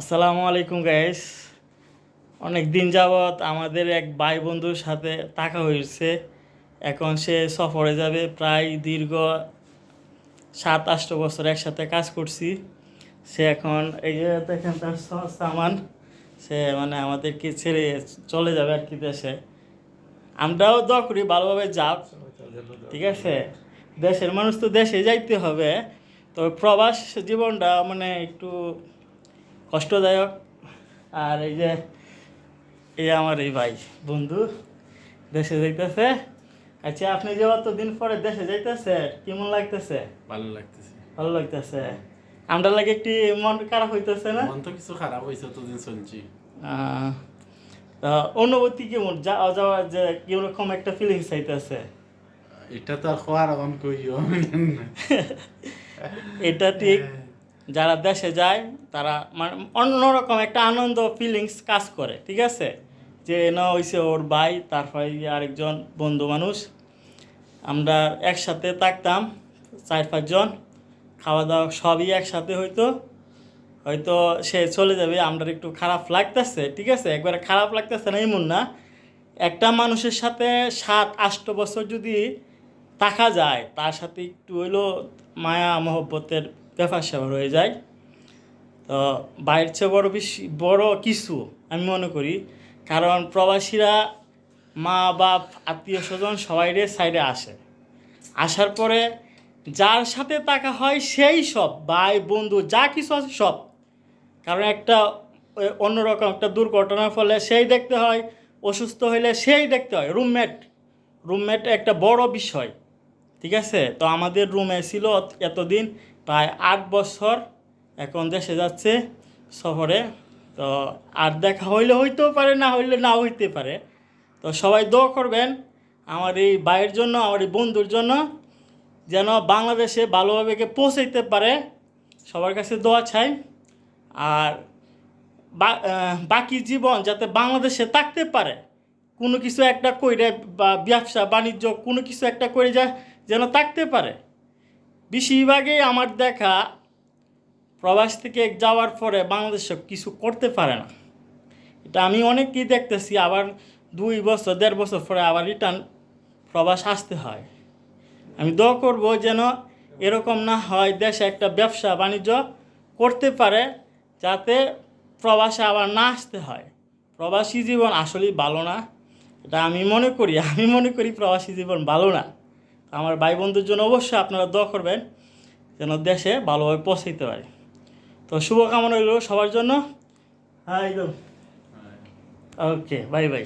আসসালামু আলাইকুম গাইস অনেক দিন যাবৎ আমাদের এক ভাই বন্ধুর সাথে টাকা হয়েছে। এখন সে সফরে যাবে প্রায় দীর্ঘ সাত আষ্ট বছর একসাথে কাজ করছি। সে এখন এই যে দেখেন তার সামান, সে মানে আমাদেরকে ছেড়ে চলে যাবে আর কি দেশে। আমরাও দোয়া করি ভালোভাবে যাক, ঠিক আছে? দেশের মানুষ তো দেশে যাইতে হবে। তবে প্রবাস জীবনটা মানে একটু কষ্টদায়ক। আর এই যে এই আমার এই ভাই বন্ধু দেশে যাইতেছে। আচ্ছা আপনি যে অতদিন পরে দেশে যাইতেছে কেমন লাগতেছে? ভালো লাগতেছে। ভালো লাগতেছে। আমরা লাগে একটি মন খারাপ হইতেছে না? মন তো কিছু খারাপ হয়েছে অতদিন তা অনুভূতি কেমন? যা যাওয়ার যে কীরকম একটা ফিলিংস আইতেছে এটা তো আর খোয়ার এখন কইও এটা ঠিক। যারা দেশে যায়, তারা মানে অন্যরকম একটা আনন্দ ফিলিংস কাজ করে, ঠিক আছে? যে না, হইছে ওর ভাই, তারপরে আরেকজন বন্ধু মানুষ। আমরা একসাথে থাকতাম, চার পাঁচজন খাওয়া দাওয়া সবই একসাথে হইতো। হয়তো সে চলে যাবে আমরা একটু খারাপ লাগতেছে, ঠিক আছে? একবারে খারাপ লাগতেছে না, এমন না। একটা মানুষের সাথে সাত, আষ্ট বছর যদি থাকা যায়, তার সাথে একটু হইল মায়া, মহব্বতের ব্যাপার স্যাপার হয়ে যায়। তো বাইরের চেয়ে বড় বেশি, বড় কিছু আমি মনে করি, কারণ প্রবাসীরা মা, বাপ, আত্মীয় স্বজন সবাইরে সাইডে আসে। আসার পরে যার সাথে টাকা হয় সেই সব, ভাই, বন্ধু, যা কিছু আছে সব। কারণ একটা অন্যরকম একটা দুর্ঘটনার ফলে সেই দেখতে হয়, অসুস্থ হইলে সেই দেখতে হয়। রুমমেট রুমমেট একটা বড় বিষয়, ঠিক আছে? তো আমাদের রুমে ছিল এতদিন প্রায় আট বছর এখন দেশে যাচ্ছে শহরে তো আর দেখা হইলে হইতেও পারে, না হইলে না হইতে পারে। তো সবাই দোয়া করবেন আমার এই ভাইয়ের জন্য, আমার এই বন্ধুর জন্য, যেন বাংলাদেশে ভালোভাবে পৌঁছাইতে পারে। সবার কাছে দোয়া চাই। আর বাকি জীবন যাতে বাংলাদেশে থাকতে পারে। কোনো কিছু একটা কইরে বা ব্যবসা, বাণিজ্য, কোনো কিছু একটা করে যা যেন থাকতে পারে। বেশিরভাগই আমার দেখা প্রবাস থেকে যাওয়ার পরে বাংলাদেশে কিছু করতে পারে না। এটা আমি অনেককেই দেখতেছি, আবার দুই বছর, দেড় বছর পরে আবার রিটার্ন প্রবাস আসতে হয়। আমি দোয়া করব যেন এরকম না হয় দেশে একটা ব্যবসা বাণিজ্য করতে পারে যাতে প্রবাসে আবার না আসতে হয়। প্রবাসী জীবন আসলেই ভালো না। এটা আমি মনে করি, আমি মনে করি প্রবাসী জীবন ভালো না। আমার ভাই বন্ধুর জন্য অবশ্যই আপনারা দোয়া করবেন যেন দেশে ভালোভাবে পৌঁছাইতে পারে। তো শুভকামনা রইল সবার জন্য। হ্যাঁ একদম ওকে বাই বাই